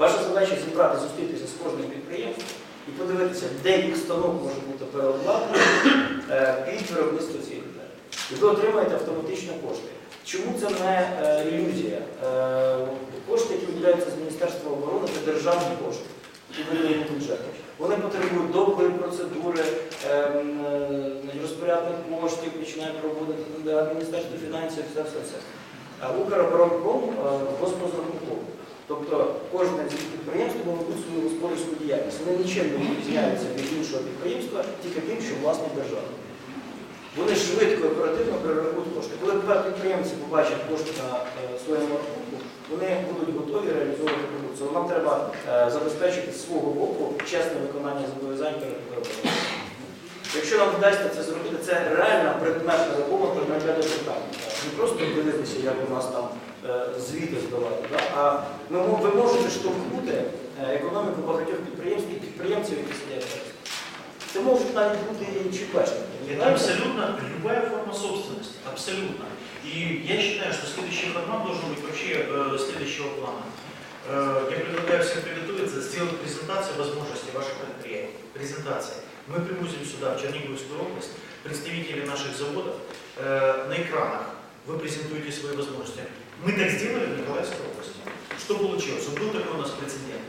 Ваша задача зібрати, зустрітися з кожним підприємством і подивитися, де їх станок може бути переобладнаний е, під виробництво цієї деталі. І ви отримаєте автоматично кошти. Чому це не е, ілюзія? Е, Кошти, які виділяються з Міністерства оборони, це державні кошти, які виділені бюджетом. Вони потребують довгої процедури, розпорядних коштів, починає проводити Міністерство фінансів, все, все, все. Укроборонпром госпрозрахунковий. Тобто кожне з цих підприємств буде свою господарську діяльність. Вони нічим не відрізняються від іншого підприємства, тільки тим, що власне держава. Вони швидко і оперативно перерахують кошти. Коли підприємці побачать кошти на е, своєму рахунку, вони будуть готові реалізовувати продукцію. Нам треба е, забезпечити з свого боку чесне виконання зобов'язань перед виробником. Якщо нам вдасться це зробити, це реальна предметна робота на ряду питань. Не просто дивитися, як у нас там е, звіти здавати, да? а ми мо- ви можете штовхнути е, економіку багатьох підприємств і підприємців, які сидять зараз. Це можуть навіть бути і ЧПшники. Это абсолютно любая форма собственности, абсолютно. И я считаю, что следующий формат должен быть вообще э, следующего плана. Э, я предлагаю всем приготовиться, сделать презентацию возможностей ваших предприятий. Презентация. Мы привозим сюда, в Черниговскую область, представителей наших заводов. Э, на экранах вы презентуете свои возможности. Мы так сделали в Николаевской области. Что получилось? Вот был такой у нас прецедент.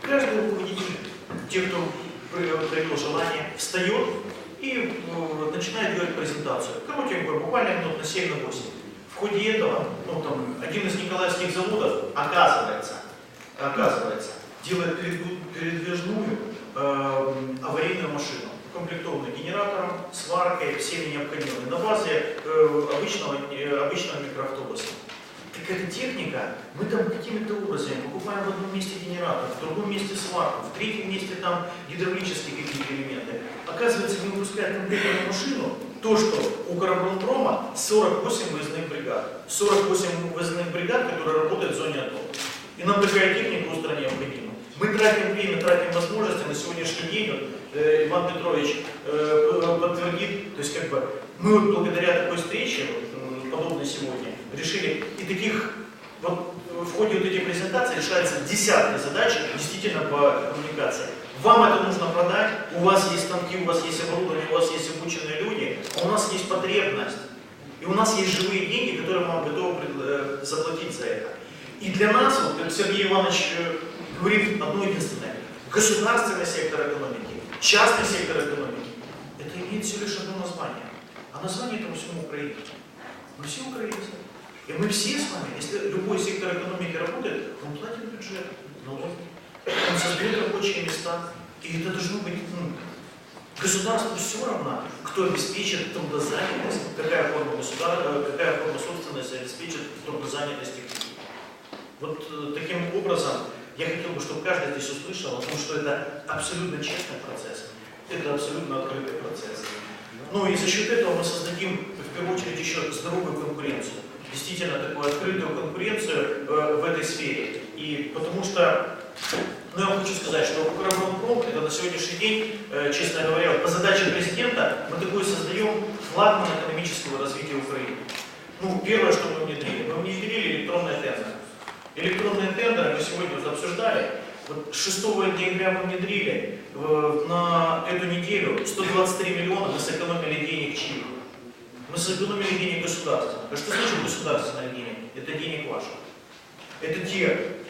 Каждый руководитель, те, кто проявил желание, встает и э, начинает делать презентацию. Коротенькую, буквально минут на 7 на 8. В ходе этого, ну, там, один из николаевских заводов, оказывается, оказывается, делает передвижную э, аварийную машину, комплектованную генератором, сваркой, всеми необходимыми, на базе э, обычного, э, обычного микроавтобуса. Так эта техника, мы там какими-то образами покупаем в одном месте генератор, в другом месте сварку, в третьем месте там гидравлические какие-то элементы. Оказывается, не выпускает конкретную машину, то, что у Коробронпрома 48 выездных бригад. 48 выездных бригад, которые работают в зоне АТО. И нам такая техника остро необходима. Мы тратим время, тратим возможности на сегодняшний день. Э, Иван Петрович э, подтвердит, то есть как бы мы вот благодаря такой встрече, вот, подобной сегодня, решили и таких вот в ходе вот этих презентаций решаются десятки задач действительно по коммуникации. Вам это нужно продать, у вас есть станки, у вас есть оборудование, у вас есть обученные люди, а у нас есть потребность. И у нас есть живые деньги, которые мы готовы пред- э, заплатить за это. И для нас, вот, как Сергей Иванович э, говорит одно единственное, государственный сектор экономики, частный сектор экономики, это имеет всего лишь одно название. А название этому всему Украина. Мы все украинцы. И мы все с вами, если любой сектор экономики работает, он платит бюджет, налоги, он создает рабочие места. И это должно быть, ну, государству все равно, кто обеспечит трудозанятость, какая форма государства, какая форма собственности обеспечит трудозанятость людей. Вот э, таким образом я хотел бы, чтобы каждый здесь услышал о том, что это абсолютно честный процесс, это абсолютно открытый процесс. Ну и за счет этого мы создадим, в первую очередь, еще здоровую конкуренцию. Действительно, такую открытую конкуренцию э, в этой сфере. И потому что, ну я вам хочу сказать, что Укроборонпром, это на сегодняшний день, э, честно говоря, по задаче президента, мы такой создаем флагман экономического развития Украины. Ну, первое, что мы внедрили, мы внедрили электронные тендеры. Электронные тендеры мы сегодня уже обсуждали. Вот 6 ноября мы внедрили, э, на эту неделю 123 миллиона мы сэкономили денег чьих? Мы сэкономили денег государства. А что значит государственные деньги? Это денег ваших. Это те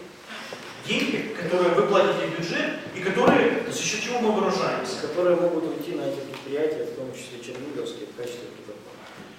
деньги, которые вы платите в бюджет и которые, за счет чего мы вооружаемся. которые могут уйти на эти предприятия, в том числе Черниговские, в качестве предоплаты.